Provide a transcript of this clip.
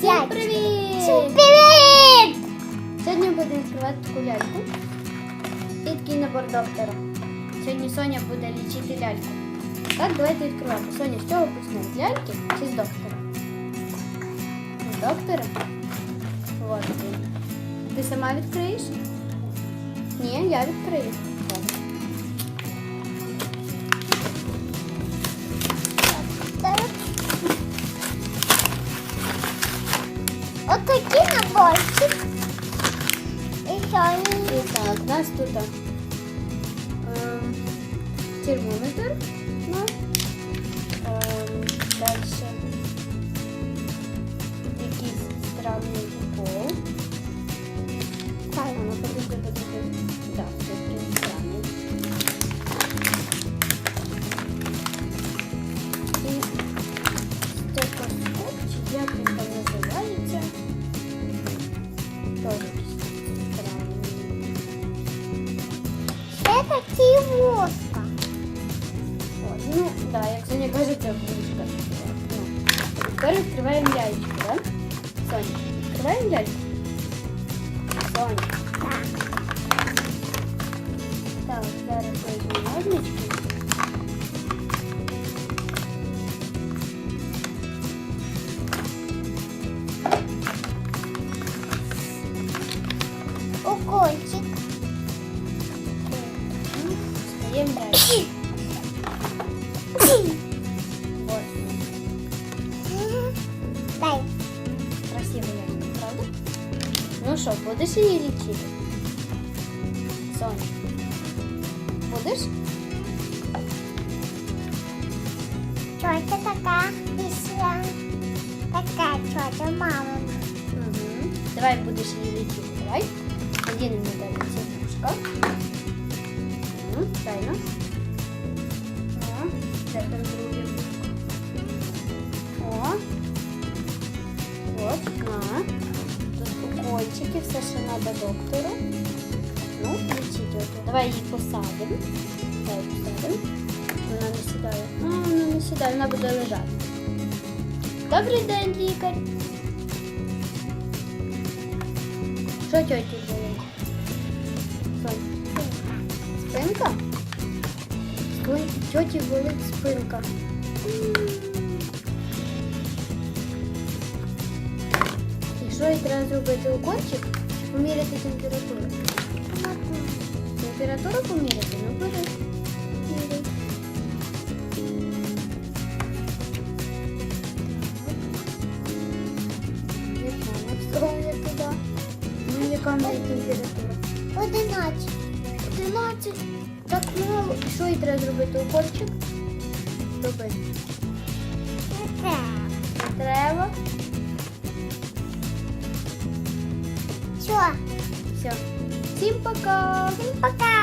Всім П'ять. привіт! Всім привіт! Сьогодні будемо відкривати таку ляльку. І такий набор доктора. Сьогодні Соня буде лічити ляльку. Так, давайте відкривати. Соня, з чого почнемо? З ляльки чи з доктора? З доктора? Вот він. Ти сама відкриєш? Ні, я відкрию. наборчик. І сьогодні І так, у нас тут ем, термометр. Ну, ем, дальше це такий воска. От, ну, да, як Соня каже, це книжка. Ну, тепер відкриваємо яєчко, да? Соня, відкриваємо яєчко? Соня. Так. Так, зараз Стаємо яєчко. Вот. Дай. Красиво яєчко, правда? Ну що, будеш її лічити? Соня. Будеш? Тетя така після. Така тетя мама. Угу. Давай будеш її лічити. Давай. Одінемо далі цепочка. Угу. Правильно. О, де там друге? О. От, на. Тут укольчики, все, що треба доктору. Ну, лічить от. Давай її посадимо. Давай посадимо. Вона не сідає. А, вона не сідає, вона буде лежати. Добрий день, лікар. Що тьоті спинка? Спин... Тьоті болить спинка. І що їй треба зробити укольчик? Поміряти температуру. Температуру поміряти? Ну, бери. Міряй. Яка настроя туди? Ну, яка в неї температура? Одинадцять. 11. Так мало. І Що їй треба зробити? Укольчик? Роби. Не треба. Не треба. Що? Все. Всім пока. Всім пока.